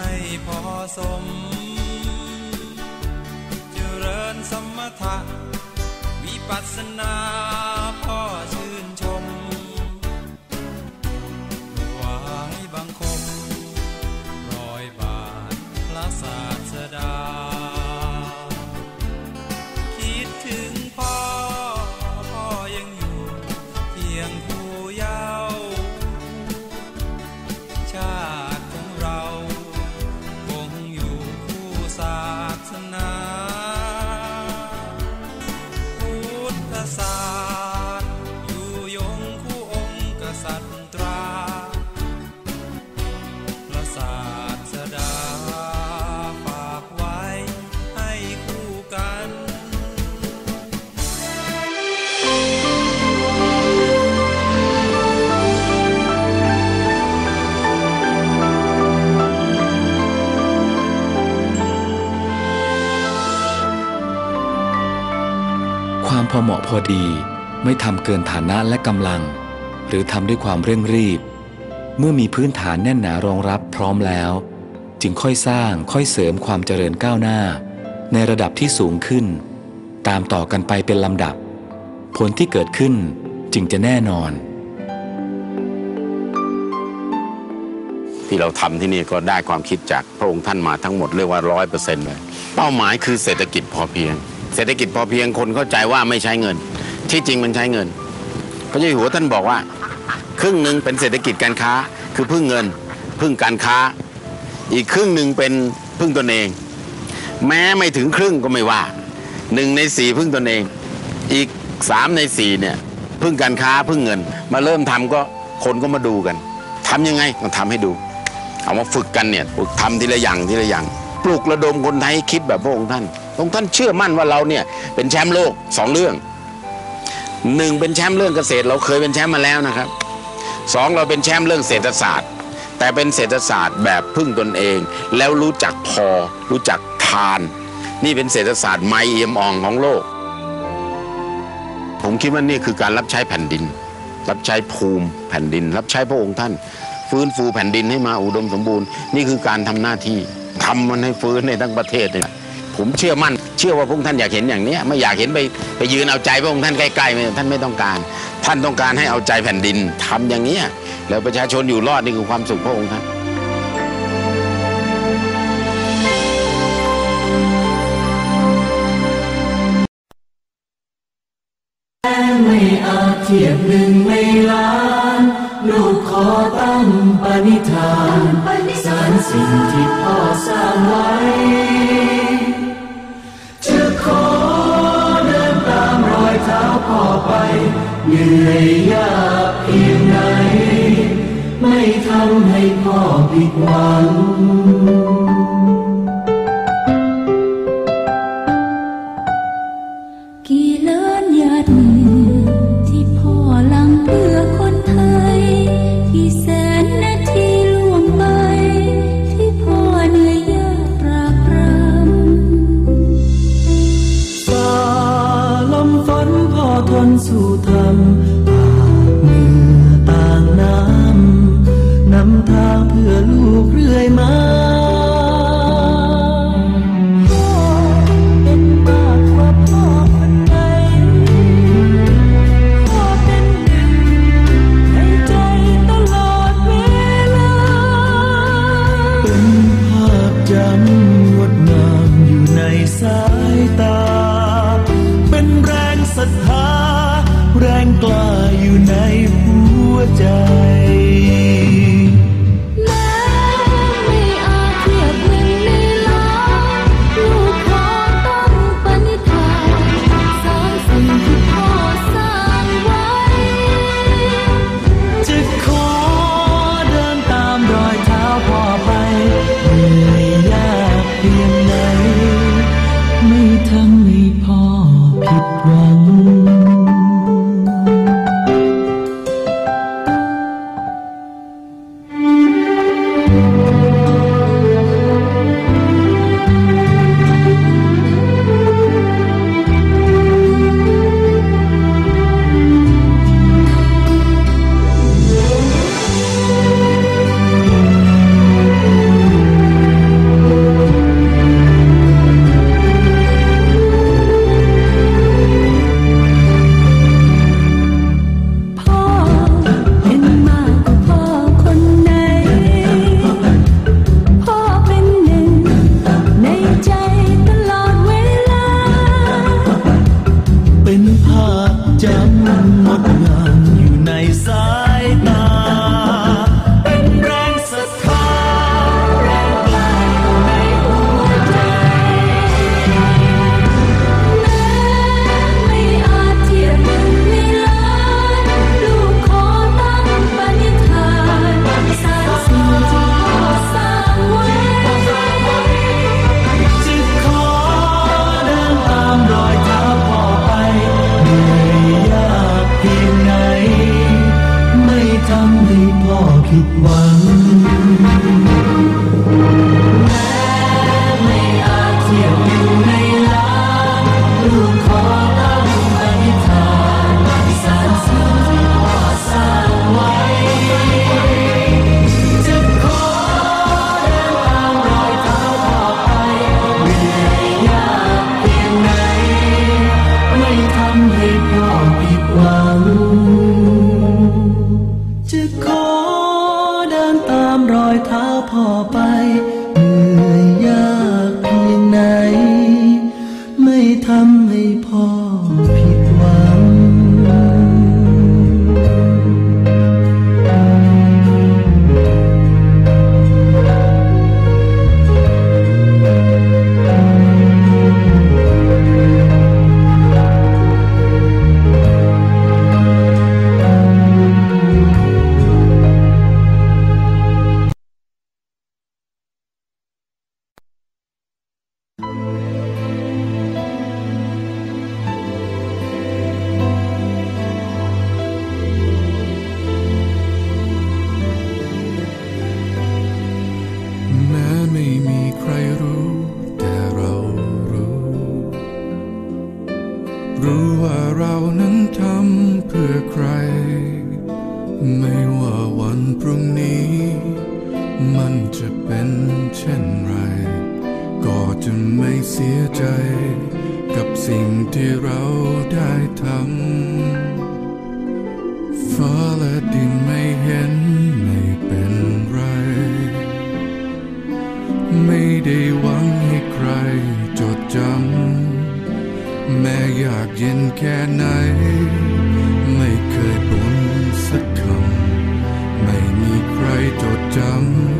ให้พอสม เจริญสมถะวิปัสสนา อเหมาะพอดี ไม่ทำเกินฐานะและกำลัง หรือทำด้วยความเร่งรีบ เมื่อมีพื้นฐานแน่นหนารองรับพร้อมแล้ว จึงค่อยสร้างค่อยเสริมความเจริญก้าวหน้า ในระดับที่สูงขึ้น ตามต่อกันไปเป็นลำดับ ผลที่เกิดขึ้นจึงจะแน่นอน ที่เราทำที่นี่ก็ได้ความคิดจากพระองค์ท่านมาทั้งหมดเรียกว่าร้อยเปอร์เซ็นต์เลย เป้าหมายคือเศรษฐกิจพอเพียง เศรษฐกิจพอเพียงคนเข้าใจว่าไม่ใช้เงิน ที่จริงมันใช้เงินพระเจ้าอยู่หัวท่านบอกว่า ครึ่งหนึ่งเป็นเศรษฐกิจการค้าคือพึ่งเงิน พึ่งการค้า อีกครึ่งหนึ่งเป็นพึ่งตนเอง แม้ไม่ถึงครึ่งก็ไม่ว่าหนึ่งในสี่พึ่งตนเอง อีกสามในสี่เนี่ยพึ่งการค้าพึ่งเงิน มาเริ่มทำก็คนก็มาดูกันทำยังไงต้องทำให้ดู เอามาฝึกกันเนี่ยฝึกทำทีละอย่างทีละอย่าง ปลุกระดมคนไทยคิดแบบพระองค์ท่าน องค์ท่านเชื่อมั่นว่าเราเนี่ยเป็นแชมป์โลกสองเรื่องหนึ่งเป็นแชมป์เรื่องเกษตร เราเคยเป็นแชมป์มาแล้วนะครับสองเราเป็นแชมป์เรื่องเศรษฐศาสตร์ แต่เป็นเศรษฐศาสตร์แบบพึ่งตนเอง แล้วรู้จักพอ รู้จักทาน นี่เป็นเศรษฐศาสตร์ไม่เอี่ยมอ่องของโลก ผมคิดว่านี่คือการรับใช้แผ่นดิน รับใช้ภูมิแผ่นดิน รับใช้พระองค์ท่าน ฟื้นฟูแผ่นดินให้มาอุดมสมบูรณ์ นี่คือการทำหน้าที่ทำมันให้ฟื้นในทั้งประเทศเนี่ย ผมเชื่อมั่น เชื่อว่าพระองค์ท่านอยากเห็นอย่างเนี้ยไม่อยากเห็นไปไปยืนเอาใจพระองค์ท่านใกล้ๆไม่ท่านไม่ต้องการ ท่านต้องการให้เอาใจแผ่นดินทำอย่างเนี้ยแล้วประชาชนอยู่รอดนี่คือความสุขพระองค์ท่านไม่อาจเทียบหนึ่งในล้านลูกขอตั้งปณิธานสารสิ่งที่พ่อสร้างไว้ เหนื่อยยากเพียงไหนไม่ทำให้พ่อผิดหวัง จะขอเดินตามรอยเท้าพ่อไป สิ่งที่เราได้ทำฟ้าและดินไม่เห็นไม่เป็นไร ไม่ได้หวังให้ใครจดจำ แม้อยากเย็นแค่ไหน ไม่เคยบ่นสักคำ ไม่มีใครจดจำ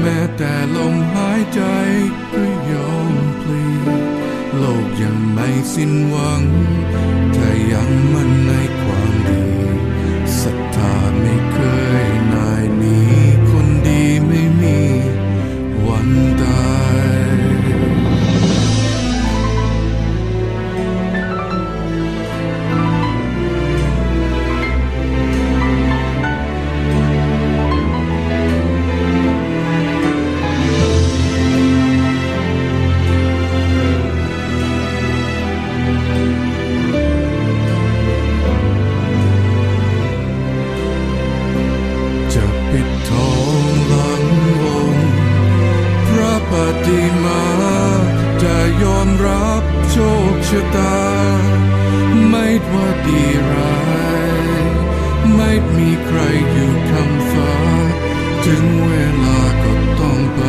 แม้แต่ลมหายใจก็ยอมพลีโลกยังไม่สิ้นหวังถ้ายัง ว่าดีร้ายไม่มีใครอยู่คำฟ้า ถึงเวลาก็ต้องไป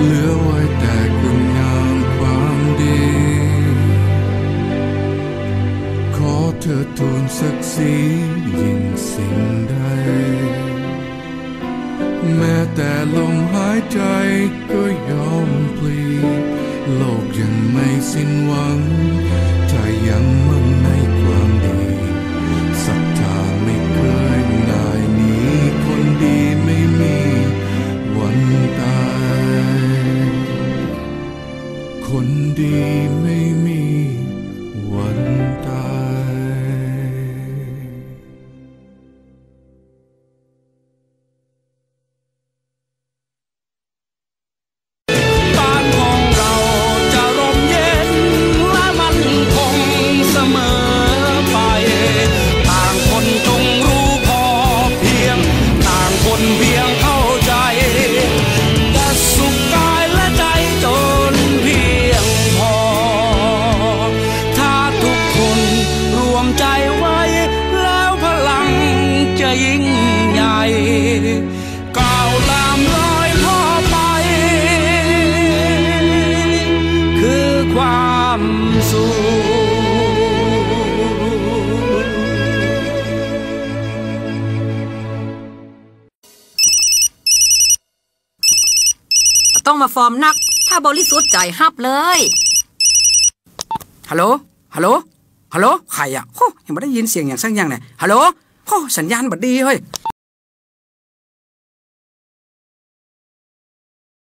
เหลือไว้แต่คุณงามความดี ขอเธอทูลศักดิ์ศรียิ่งสิ่งใด แม้แต่ลมหายใจก็ยอมพลีโลกยังไม่สิ้นหวังถ้ายัง ต้องมาฟอร์มนัก ถ้าบริสุทธิ์ใจฮับเลย ฮัลโหล ฮัลโหล ฮัลโหล ใครอะโอ้ยังไม่ได้ยินเสียงอย่างสักอย่างเลยฮัลโหลโอ้สัญญาณบัดดีเฮ้ย